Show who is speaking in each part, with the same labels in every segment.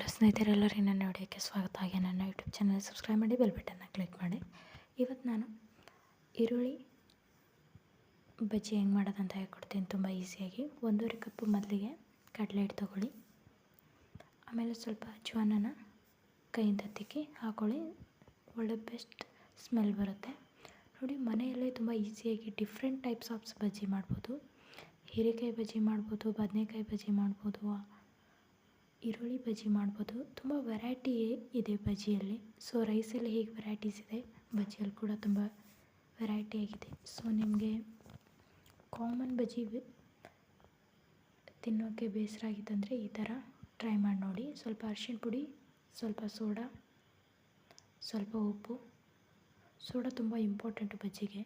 Speaker 1: Hello ಸ್ನೇಹಿತರೆಲ್ಲರೂ ನನ್ನ ವಿಡಿಯೋಕ್ಕೆ ಸ್ವಾಗತ. ಹಾಗೆ ನನ್ನ ಯೂಟ್ಯೂಬ್ ಚಾನಲ್ ಸಬ್ಸ್ಕ್ರೈಬ್ ಮಾಡಿ, ಬೆಲ್ ಬಟನ್ನ ಕ್ಲಿಕ್ ಮಾಡಿ. ಇವತ್ತು ನಾನು ಈರುಳ್ಳಿ ಬಜ್ಜಿ ಹೆಂಗೆ ಮಾಡೋದಂತ ಹೇಳ್ಕೊಡ್ತೀನಿ ತುಂಬ ಈಸಿಯಾಗಿ. ಒಂದೂವರೆ ಕಪ್ಪು ಮೊದಲಿಗೆ ಕಡಲೆ ಹಿಟ್ಟು ತೊಗೊಳ್ಳಿ. ಆಮೇಲೆ ಸ್ವಲ್ಪ ಅಜ್ವಾನನ ಕೈಯಿಂದ ತಿಕ್ಕಿ ಹಾಕೊಳ್ಳಿ. ಒಳ್ಳೆ ಬೆಸ್ಟ್ ಸ್ಮೆಲ್ ಬರುತ್ತೆ. ನೋಡಿ, ಮನೆಯಲ್ಲೇ ತುಂಬ ಈಸಿಯಾಗಿ ಡಿಫ್ರೆಂಟ್ ಟೈಪ್ಸ್ ಆಫ್ ಬಜ್ಜಿ ಮಾಡ್ಬೋದು. ಹೀರೆಕಾಯಿ ಬಜ್ಜಿ ಮಾಡ್ಬೋದು, ಬದನೆಕಾಯಿ ಬಜ್ಜಿ ಮಾಡ್ಬೋದು ಈರುಳ್ಳಿ ಬಜ್ಜಿ ಮಾಡ್ಬೋದು. ತುಂಬ ವೆರೈಟಿ ಇದೆ ಬಜ್ಜಿಯಲ್ಲಿ. ಸೊ ರೈಸಲ್ಲಿ ಹೇಗೆ ವೆರೈಟೀಸ್ ಇದೆ? ಬಜ್ಜಿಯಲ್ಲಿ ಕೂಡ ತುಂಬ ವೆರೈಟಿ ಆಗಿದೆ. ಸೊ ನಿಮಗೆ ಕಾಮನ್ ಬಜ್ಜಿ ತಿನ್ನೋಕ್ಕೆ ಬೇಸರ ಆಗಿತ್ತಂದರೆ ಈ ಥರ ಟ್ರೈ ಮಾಡಿ ನೋಡಿ. ಸ್ವಲ್ಪ ಅರಿಶಿಣ ಪುಡಿ, ಸ್ವಲ್ಪ ಸೋಡಾ, ಸ್ವಲ್ಪ ಉಪ್ಪು. ಸೋಡಾ ತುಂಬ ಇಂಪಾರ್ಟೆಂಟ್ ಬಜ್ಜಿಗೆ.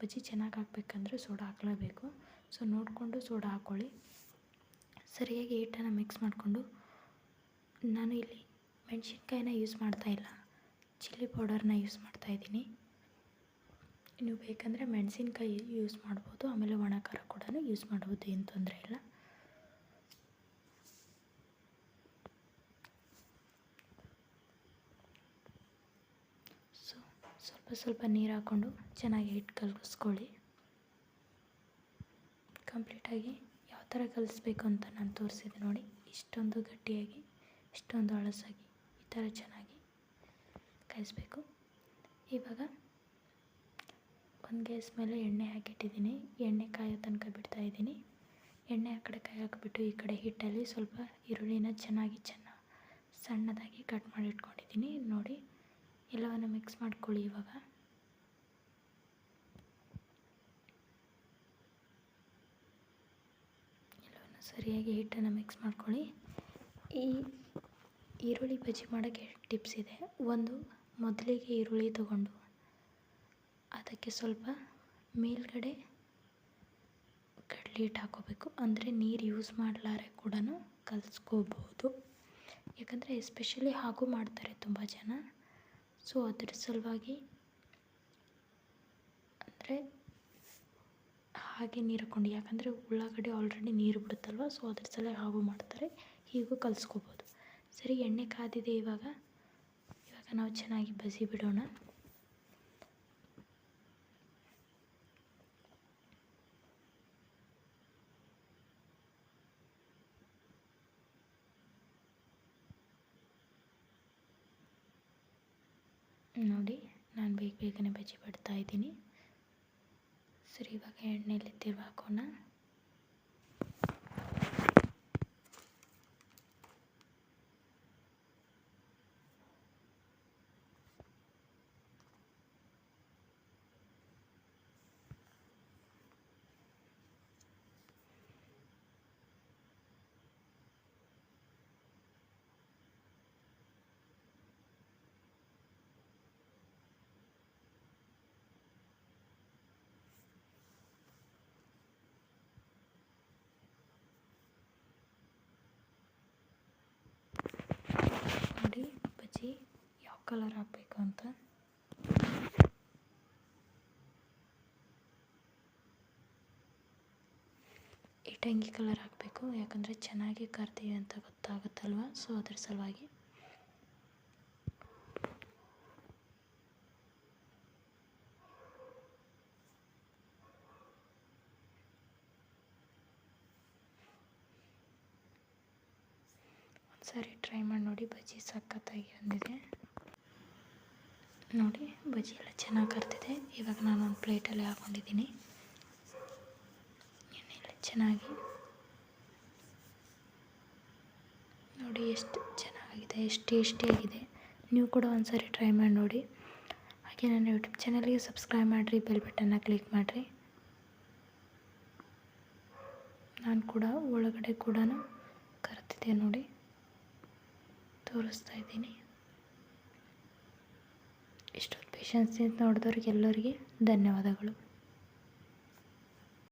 Speaker 1: ಬಜ್ಜಿ ಚೆನ್ನಾಗಿ ಹಾಕ್ಬೇಕಂದ್ರೆ ಸೋಡಾ ಹಾಕಲೇಬೇಕು. ಸೊ ನೋಡಿಕೊಂಡು ಸೋಡಾ ಹಾಕ್ಕೊಳ್ಳಿ ಸರಿಯಾಗಿ ಹಿಟ್ಟನ್ನು ಮಿಕ್ಸ್ ಮಾಡಿಕೊಂಡು ನಾನು ಇಲ್ಲಿ ಮೆಣಸಿನ್ಕಾಯಿನ ಯೂಸ್ ಮಾಡ್ತಾಯಿಲ್ಲ ಚಿಲ್ಲಿ ಪೌಡರ್ನ ಯೂಸ್ ಮಾಡ್ತಾಯಿದ್ದೀನಿ ನೀವು ಬೇಕಂದರೆ ಮೆಣಸಿನ್ಕಾಯಿ ಯೂಸ್ ಮಾಡ್ಬೋದು. ಆಮೇಲೆ ಒಣ ಖಾರ ಕೂಡ ಯೂಸ್ ಮಾಡ್ಬೋದು. ಏನು ತೊಂದರೆ ಇಲ್ಲ. ಸೊ ಸ್ವಲ್ಪ ಸ್ವಲ್ಪ ನೀರು ಹಾಕ್ಕೊಂಡು ಚೆನ್ನಾಗಿ ಹಿಟ್ಟು ಕಲಗಿಸ್ಕೊಳ್ಳಿ ಕಂಪ್ಲೀಟಾಗಿ ಯಾವ ಥರ ಕಲಿಸ್ಬೇಕು ಅಂತ ನಾನು ತೋರಿಸಿದೆ ನೋಡಿ. ಇಷ್ಟೊಂದು ಗಟ್ಟಿಯಾಗಿ. ಇಷ್ಟೊಂದು ಹಳಸಾಗಿ ಈ ಥರ ಚೆನ್ನಾಗಿ ಕಾಯಿಸ್ಬೇಕು. ಇವಾಗ ಒಂದು ಗ್ಯಾಸ್ ಮೇಲೆ ಎಣ್ಣೆ ಹಾಕಿಟ್ಟಿದ್ದೀನಿ. ಎಣ್ಣೆ ಕಾಯೋ ತನಕ ಬಿಡ್ತಾ ಇದ್ದೀನಿ. ಎಣ್ಣೆ ಆ ಕಡೆ ಕಾಯಿ ಹಾಕಿಬಿಟ್ಟು ಈ ಕಡೆ ಹಿಟ್ಟಲ್ಲಿ ಸ್ವಲ್ಪ ಈರುಳ್ಳಿನ ಚೆನ್ನಾಗಿ ಚೆನ್ನ ಸಣ್ಣದಾಗಿ ಕಟ್ ಮಾಡಿ ಇಟ್ಕೊಂಡಿದ್ದೀನಿ. ನೋಡಿ, ಎಲ್ಲವನ್ನು ಮಿಕ್ಸ್ ಮಾಡ್ಕೊಳ್ಳಿ ಇವಾಗ. ಎಲ್ಲವನ್ನು ಸರಿಯಾಗಿ ಹಿಟ್ಟನ್ನು ಮಿಕ್ಸ್ ಮಾಡ್ಕೊಳ್ಳಿ. ಈ ಈರುಳ್ಳಿ ಬಜ್ಜಿ ಮಾಡೋಕ್ಕೆ ಟಿಪ್ಸ್ ಇದೆ. ಒಂದು, ಮೊದಲಿಗೆ ಈರುಳ್ಳಿ ತಗೊಂಡು ಅದಕ್ಕೆ ಸ್ವಲ್ಪ ಮೇಲ್ಗಡೆ ಕಡಲೆ ಹಿಟ್ಟು ಹಾಕೋಬೇಕು. ಅಂದರೆ ನೀರು ಯೂಸ್ ಮಾಡಲಾರೆ ಕೂಡ ಕಲಿಸ್ಕೋಬೋದು. ಯಾಕಂದರೆ ಎಸ್ಪೆಷಲಿ ಹಾಗೂ ಮಾಡ್ತಾರೆ ತುಂಬ ಜನ. ಸೊ ಅದ್ರ ಸಲುವಾಗಿ ಅಂದರೆ ಹಾಗೆ ನೀರು ಹಾಕ್ಕೊಂಡು ಯಾಕಂದರೆ ಉಳ್ಳಾಗಡ್ಡೆ ಆಲ್ರೆಡಿ ನೀರು ಬಿಡುತ್ತಲ್ವ? ಸೊ ಅದ್ರ ಸಲ ಹಾಗೂ ಮಾಡ್ತಾರೆ. ಹೀಗೂ ಕಲಿಸ್ಕೋಬೋದು. ಸರಿ, ಎಣ್ಣೆ ಕಾದಿದೆ ಇವಾಗ. ಇವಾಗ ನಾವು ಚೆನ್ನಾಗಿ ಬಸಿ ಬಿಡೋಣ. ನೋಡಿ, ನಾನು ಬೇಗ ಬೇಗನೆ ಬಜ್ಜಿ ಇದ್ದೀನಿ. ಸರಿ, ಇವಾಗ ಎಣ್ಣೆಯಲ್ಲಿ ತಿರುವು ಕಲರ್ ಹಾಕಬೇಕು ಅಂತ. ಇಟಂಗಿ ಕಲರ್ ಹಾಕಬೇಕು, ಯಾಕಂದರೆ ಚೆನ್ನಾಗಿ ಕರ್ತೀವಿ ಅಂತ ಗೊತ್ತಾಗುತ್ತಲ್ವ? ಸೊ ಅದ್ರ ಸಲುವಾಗಿ. ಒಂದ್ಸರಿ ಟ್ರೈ ಮಾಡಿ ನೋಡಿ, ಬಜ್ಜಿ ಸಖತ್ತಾಗಿ ಬಂದಿದೆ. ನೋಡಿ, ಬಜ್ಜಿ ಎಲ್ಲ ಚೆನ್ನಾಗಿ ಕರ್ತಿದೆ ಇವಾಗ ನಾನು ಒಂದು ಪ್ಲೇಟಲ್ಲಿ ಹಾಕೊಂಡಿದ್ದೀನಿ. ಎಣ್ಣೆಲ್ಲ ಚೆನ್ನಾಗಿ. ನೋಡಿ, ಎಷ್ಟು ಚೆನ್ನಾಗಿದೆ, ಎಷ್ಟು ಟೇಸ್ಟಿಯಾಗಿದೆ ನೀವು ಕೂಡ ಒಂದು ಸಾರಿ ಟ್ರೈ ಮಾಡಿ ನೋಡಿ. ಹಾಗೆ ನನ್ನ ಯೂಟ್ಯೂಬ್ ಚಾನಲ್ಗೆ ಸಬ್ಸ್ಕ್ರೈಬ್ ಮಾಡಿರಿ ಬೆಲ್ ಬಟನ್ನ ಕ್ಲಿಕ್ ಮಾಡಿರಿ. ನಾನು ಕೂಡ ಒಳಗಡೆ ಕೂಡ ಕರ್ತಿದ್ದೆ ನೋಡಿ. ತೋರಿಸ್ತಾ ಇದ್ದೀನಿ. ಇಷ್ಟೊಂದು ಪೇಷನ್ಸಿಂದ ನೋಡಿದವ್ರಿಗೆ ಎಲ್ಲರಿಗೆ ಧನ್ಯವಾದಗಳು.